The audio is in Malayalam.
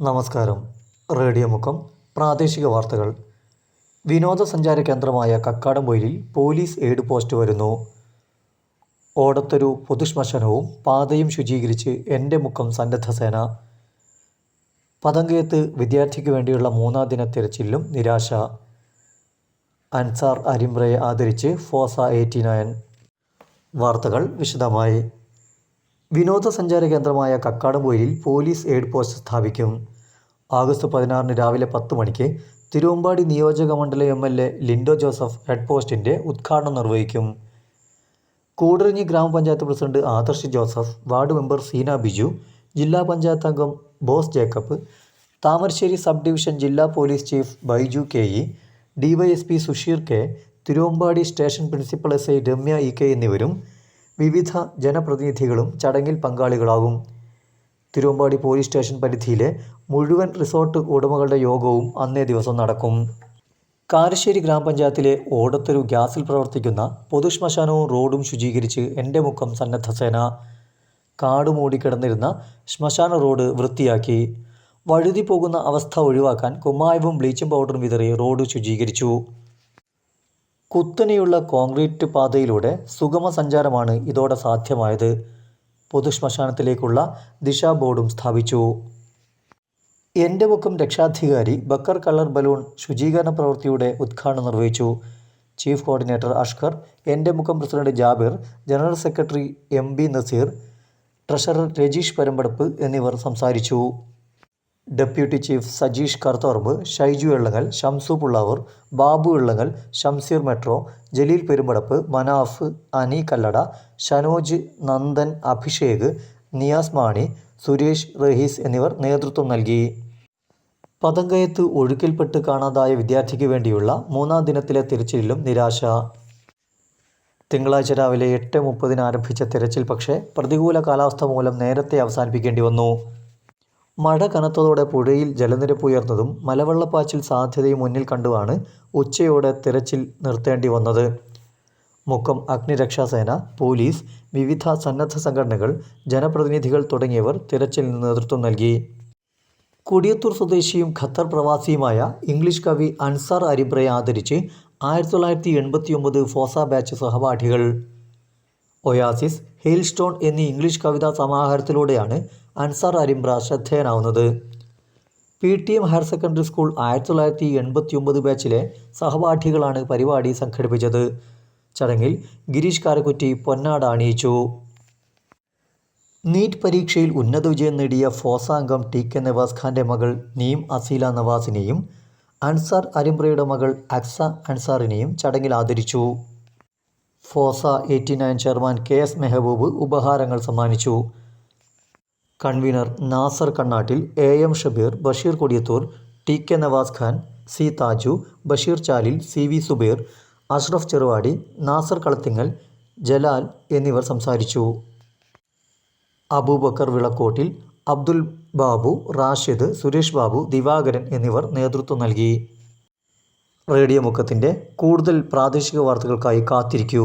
നമസ്കാരം. റേഡിയോ മുഖം പ്രാദേശിക വാർത്തകൾ. വിനോദസഞ്ചാര കേന്ദ്രമായ കക്കാടംപൊയിലിൽ പോലീസ് എയ്ഡ് പോസ്റ്റ് വരുന്നു. ഓടത്തൊരു പൊതുശ്മശാനവും പാതയും ശുചീകരിച്ച് എന്റെ മുഖം സന്നദ്ധ സേന. പതങ്കയത്ത് വിദ്യാർത്ഥിക്ക് വേണ്ടിയുള്ള മൂന്നാം ദിന തിരച്ചിലും നിരാശ. അൻസാർ അരിമ്രയെ ആദരിച്ച് ഫോസ എയ്റ്റി നയൻ. വാർത്തകൾ വിശദമായി. വിനോദസഞ്ചാര കേന്ദ്രമായ കക്കാടംപൊയിലിൽ പോലീസ് എയ്ഡ് പോസ്റ്റ് സ്ഥാപിക്കും. ആഗസ്റ്റ് പതിനാറിന് രാവിലെ പത്ത് മണിക്ക് തിരുവമ്പാടി നിയോജക മണ്ഡലം M L A Lindo Joseph head പോസ്റ്റിന്റെ ഉദ്ഘാടനം നിർവഹിക്കും. കൂടരഞ്ഞി ഗ്രാമപഞ്ചായത്ത് president Adarsh Joseph ward member Seena Biju ജില്ലാ പഞ്ചായത്ത് അംഗം ബോസ് ജേക്കബ് താമരശ്ശേരി സബ് ഡിവിഷൻ ജില്ലാ police chief Baiju K E DYSP Susheer K Thiruvambady station principal S I Ramya E K എന്നിവരും വിവിധ ജനപ്രതിനിധികളും ചടങ്ങിൽ പങ്കാളികളാകും. തിരുവമ്പാടി പോലീസ് സ്റ്റേഷൻ പരിധിയിലെ മുഴുവൻ റിസോർട്ട് ഉടമകളുടെ യോഗവും അന്നേ ദിവസം നടക്കും. കാരശ്ശേരി ഗ്രാമപഞ്ചായത്തിലെ ഓടത്തൊരു ഗ്യാസിൽ പ്രവർത്തിക്കുന്ന പൊതുശ്മശാനവും റോഡും ശുചീകരിച്ച് എന്റെ മുഖം സന്നദ്ധ സേന. കാട് മൂടിക്കിടന്നിരുന്ന ശ്മശാന റോഡ് വൃത്തിയാക്കി. വഴുതി പോകുന്ന അവസ്ഥ ഒഴിവാക്കാൻ കുമ്മായവും ബ്ലീച്ചിങ് പൗഡറും വിതറി റോഡ് ശുചീകരിച്ചു. കുത്തനെയുള്ള കോൺക്രീറ്റ് പാതയിലൂടെ സുഗമ സഞ്ചാരമാണ് ഇതോടെ സാധ്യമായത്. പൊതുശ്മശാനത്തിലേക്കുള്ള ദിശാബോർഡും സ്ഥാപിച്ചു. എന്റെ മുഖം രക്ഷാധികാരി ബക്കർ കളർ ബലൂൺ ശുചീകരണ പ്രവൃത്തിയുടെ ഉദ്ഘാടനം നിർവഹിച്ചു. ചീഫ് കോർഡിനേറ്റർ അഷ്കർ എന്റെ മുഖം president Jabir general secretary M B Naseer treasurer Rajeesh Parambadappu എന്നിവർ സംസാരിച്ചു. ഡെപ്യൂട്ടി ചീഫ് സജീഷ് കർത്തോർബ് ഷൈജു എള്ളങ്ങൽ ഷംസു പുള്ളാവൂർ ബാബു എള്ളങ്ങൽ ഷംസീർ മെട്രോ ജലീൽ പെരുമ്പടപ്പ് മനാഫ് അനി കല്ലട ഷനോജ് നന്ദൻ അഭിഷേക് നിയാസ് മാണി സുരേഷ് റഹീസ് എന്നിവർ നേതൃത്വം നൽകി. പതങ്കയത്ത് ഒഴുക്കിൽപ്പെട്ട് കാണാതായ വിദ്യാർത്ഥിക്ക് വേണ്ടിയുള്ള മൂന്നാം ദിനത്തിലെ തിരച്ചിലും നിരാശ. തിങ്കളാഴ്ച രാവിലെ എട്ട് മുപ്പതിന് ആരംഭിച്ച തിരച്ചിൽ പക്ഷേ പ്രതികൂല കാലാവസ്ഥ മൂലം നേരത്തെ അവസാനിപ്പിക്കേണ്ടി വന്നു. മഴ കനത്തതോടെ പുഴയിൽ ജലനിരപ്പ് ഉയർന്നതും മലവെള്ളപ്പാച്ചിൽ സാധ്യതയും മുന്നിൽ കണ്ടുമാണ് ഉച്ചയോടെ തിരച്ചിൽ നിർത്തേണ്ടി വന്നത്. മുക്കം അഗ്നിരക്ഷാസേന പോലീസ് വിവിധ സന്നദ്ധ സംഘടനകൾ ജനപ്രതിനിധികൾ തുടങ്ങിയവർ തിരച്ചിലിന് നേതൃത്വം നൽകി. കൊടിയത്തൂർ സ്വദേശിയും ഖത്തർ പ്രവാസിയുമായ ഇംഗ്ലീഷ് കവി അൻസാർ അരിബ്രയെ ആദരിച്ച് ആയിരത്തി തൊള്ളായിരത്തി എൺപത്തിയൊമ്പത് ഫോസ ബാച്ച് സഹപാഠികൾ. ഒയാസിസ് ഹെയിൽ സ്റ്റോൺ എന്നീ ഇംഗ്ലീഷ് കവിതാ സമാഹാരത്തിലൂടെയാണ് Ansar Arimbra ശ്രദ്ധേയനാവുന്നത്. P T M higher secondary school ആയിരത്തി തൊള്ളായിരത്തി എൺപത്തി ഒമ്പത് ബാച്ചിലെ സഹപാഠികളാണ് പരിപാടി സംഘടിപ്പിച്ചത്. ചടങ്ങിൽ ഗിരീഷ് കാരക്കുറ്റി പൊന്നാട അണിയിച്ചു. നീറ്റ് പരീക്ഷയിൽ ഉന്നത വിജയം നേടിയ ഫോസാംഗം ടി കെ നവാസ് ഖാന്റെ മകൾ നീം അസീല നവാസിനെയും അൻസാർ അരിമ്പ്രയുടെ മകൾ അക്സ അൻസാറിനെയും ചടങ്ങിൽ ആദരിച്ചു. Fosa eighty nine chairman K S Mehboob ഉപഹാരങ്ങൾ സമ്മാനിച്ചു. Convener Nasar Kannattil A M Shabeer Basheer Kodiyathur T K Navas Khan C Thaju Basheer Chalil C V Subeer Ashraf Cheruvadi Nasar Kalathingal Jalal എന്നിവർ സംസാരിച്ചു. അബൂബക്കർ വിളക്കോട്ടിൽ അബ്ദുൽ ബാബു റാഷിദ് സുരേഷ് ബാബു ദിവാകരൻ എന്നിവർ നേതൃത്വം നൽകി. റേഡിയോ മുക്കത്തിന്റെ കൂടുതൽ പ്രാദേശിക വാർത്തകൾക്കായി കാത്തിരിക്കൂ.